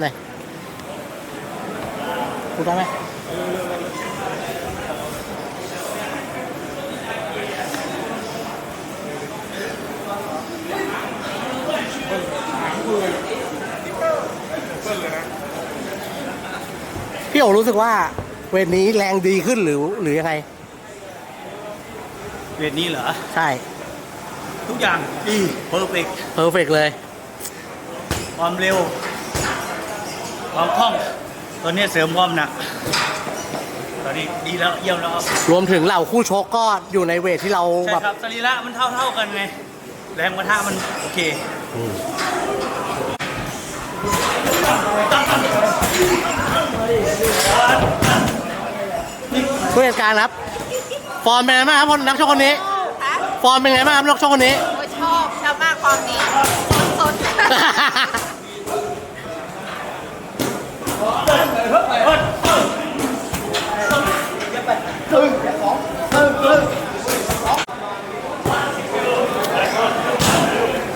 หน่อยพูดได้ไหมพี่โอรู้สึกว่าเวทนี้แรงดีขึ้นหรือหรือยังไง เวทนี้เหรอ ใช่ ทุกอย่างดีเพอร์เฟกเพอร์เฟกเลย ความเร็ว ความคล่องตอนนี้เสริมความหนัก ตอนนี้ดีแล้วเยี่ยมแล้วครับรวมถึงเหล่าคู่ชกก็อยู่ในเวทที่เราใช่แบบครับสรีระมันเท่าเท่าๆกันไงแรงกระทะมันโอเคผู้จัดการครับ ฟอร์มเป็นไงบ้างครับคนนักชกคนนี้คะฟอร์มเป็นไงบ้างครับนักชกคนนี้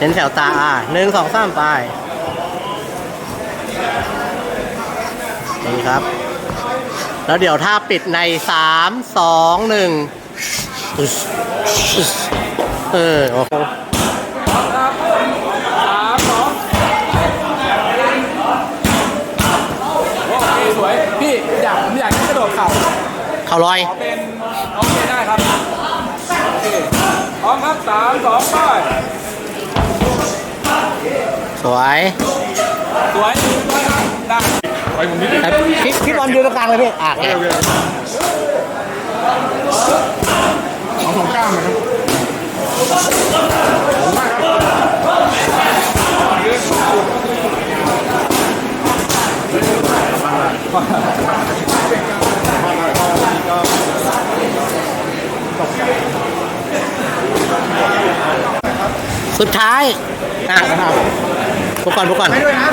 เห็นแถวตาอะหนึ่งสองสามไปนี่ครับ แล้วเดี๋ยวถ้าปิดในสามสองหนึ่งเออโอ้โเคสวยพี่อยากผมอยากให้กระโดดเข่าเข่าลอยขอเป็นโอเคได้ครับโอเคพร้อมครับสามสองไป สวยสวยได้ครับได้ไปผมนิดนึงแต่พี่พี่บอลยืนตรงกลางเลยพี่อะโอเคเอาสองก้ามนะครับสุดท้ายอะ พวกก่อนพวกก่อน ไปด้วยนะ